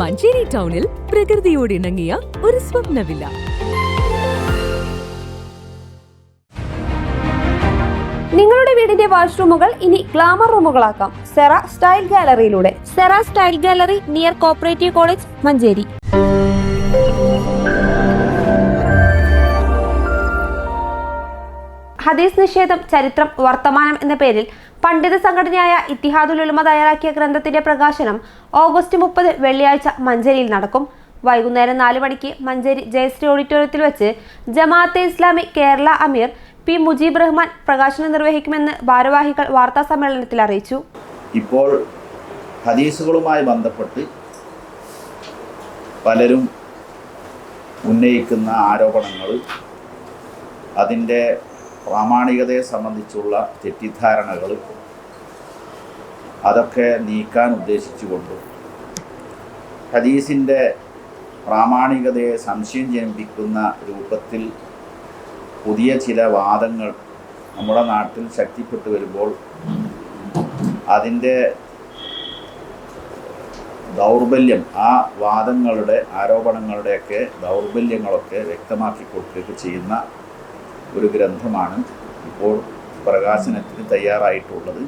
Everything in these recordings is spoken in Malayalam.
മഞ്ചേരി ടൗണിൽ പ്രകൃതിയോട് ഇണങ്ങിയ ഒരു സ്വപ്നവില്ല. നിങ്ങളുടെ വീടിന്റെ വാഷ്റൂമുകൾ ഇനി ഗ്ലാമർ റൂമുകളാക്കാം. Cera style ഗാലറിയിലൂടെ. Sera style gallery near cooperative college Manjeri. ഹദീസ് നിഷേധം ചരിത്രം വർത്തമാനം എന്ന പേരിൽ പണ്ഡിത സംഘടനയായ ഇത്തിഹാദുൽ ഉലമ തയ്യാറാക്കിയ ഗ്രന്ഥത്തിന്റെ പ്രകാശനം ഓഗസ്റ്റ് മുപ്പത് വെള്ളിയാഴ്ച മഞ്ചേരിയിൽ നടക്കും. വൈകുന്നേരം നാല് മണിക്ക് മഞ്ചേരി ജയശ്രീ ഓഡിറ്റോറിയത്തിൽ വെച്ച് ജമാഅത്തെ ഇസ്ലാമി കേരള അമീർ പി മുജീബ് റഹ്മാൻ പ്രകാശനം നിർവഹിക്കുമെന്ന് ഭാരവാഹികൾ വാർത്താ സമ്മേളനത്തിൽ അറിയിച്ചു. ഇപ്പോൾ ഹദീസുകളുമായി ബന്ധപ്പെട്ട് പലരും ഉന്നയിക്കുന്ന ആരോപണങ്ങൾ അതിന്റെ പ്രാമാണികതയെ സംബന്ധിച്ചുള്ള തെറ്റിദ്ധാരണകൾ അതൊക്കെ നീക്കാൻ ഉദ്ദേശിച്ചുകൊണ്ട് ഹദീസിന്റെ പ്രാമാണികതയെ സംശയം ജനിപ്പിക്കുന്ന രൂപത്തിൽ പുതിയ ചില വാദങ്ങൾ നമ്മുടെ നാട്ടിൽ ശക്തിപ്പെട്ടു വരുമ്പോൾ അതിന്റെ ദൗർബല്യം ആ വാദങ്ങളുടെ ആരോപണങ്ങളുടെയൊക്കെ ദൗർബല്യങ്ങളൊക്കെ വ്യക്തമാക്കി കൊടുക്കുകയൊക്കെ ചെയ്യുന്ന ഒരു ഗ്രന്ഥമാണ് ഇപ്പോൾ പ്രകാശനത്തിന് തയ്യാറായിട്ടുള്ളത്.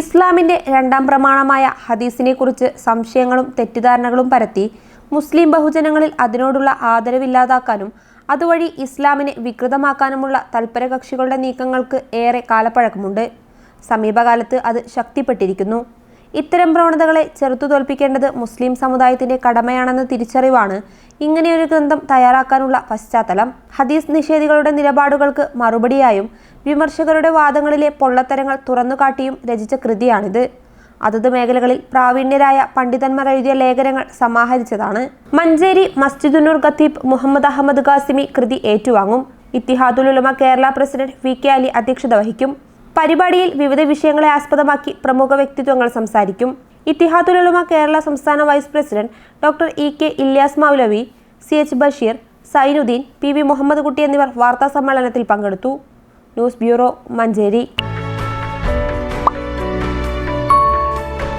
ഇസ്ലാമിന്റെ രണ്ടാം പ്രമാണമായ ഹദീസിനെ കുറിച്ച് സംശയങ്ങളും തെറ്റിദ്ധാരണകളും പരത്തി മുസ്ലിം ബഹുജനങ്ങളിൽ അതിനോടുള്ള ആദരവില്ലാതാക്കാനും അതുവഴി ഇസ്ലാമിനെ വികൃതമാക്കാനുമുള്ള തൽപരകക്ഷികളുടെ നീക്കങ്ങൾക്ക് ഏറെ കാലപ്പഴക്കമുണ്ട്. സമീപകാലത്ത് അത് ശക്തിപ്പെട്ടിരിക്കുന്നു. ഇത്തരം പ്രവണതകളെ ചെറുത്തു തോൽപ്പിക്കേണ്ടത് മുസ്ലിം സമുദായത്തിന്റെ കടമയാണെന്ന തിരിച്ചറിവാണ് ഇങ്ങനെയൊരു ഗ്രന്ഥം തയ്യാറാക്കാനുള്ള പശ്ചാത്തലം. ഹദീസ് നിഷേധികളുടെ നിലപാടുകൾക്ക് മറുപടിയായും വിമർശകരുടെ വാദങ്ങളിലെ പൊള്ളത്തരങ്ങൾ തുറന്നുകാട്ടിയും രചിച്ച കൃതിയാണിത്. അതത് മേഖലകളിൽ പ്രാവീണ്യരായ പണ്ഡിതന്മാർ എഴുതിയ ലേഖനങ്ങൾ സമാഹരിച്ചതാണ്. മഞ്ചേരി മസ്ജിദുന്നൂർ ഖത്തീബ് മുഹമ്മദ് അഹമ്മദ് ഖാസിമി കൃതി ഏറ്റുവാങ്ങും. Ittihadul Ulama Kerala president V K Ali അധ്യക്ഷത വഹിക്കും. പരിപാടിയിൽ വിവിധ വിഷയങ്ങളെ ആസ്പദമാക്കി പ്രമുഖ വ്യക്തിത്വങ്ങൾ സംസാരിക്കും. ഇത്തിഹാദുൽ ഉലമ കേരള സംസ്ഥാന vice president doctor E K Ilyas Moulavi C H Basheer Zainuddin P V Muhammad Kutty എന്നിവർ വാർത്താ സമ്മേളനത്തിൽ പങ്കെടുത്തു. News bureau Manjeri.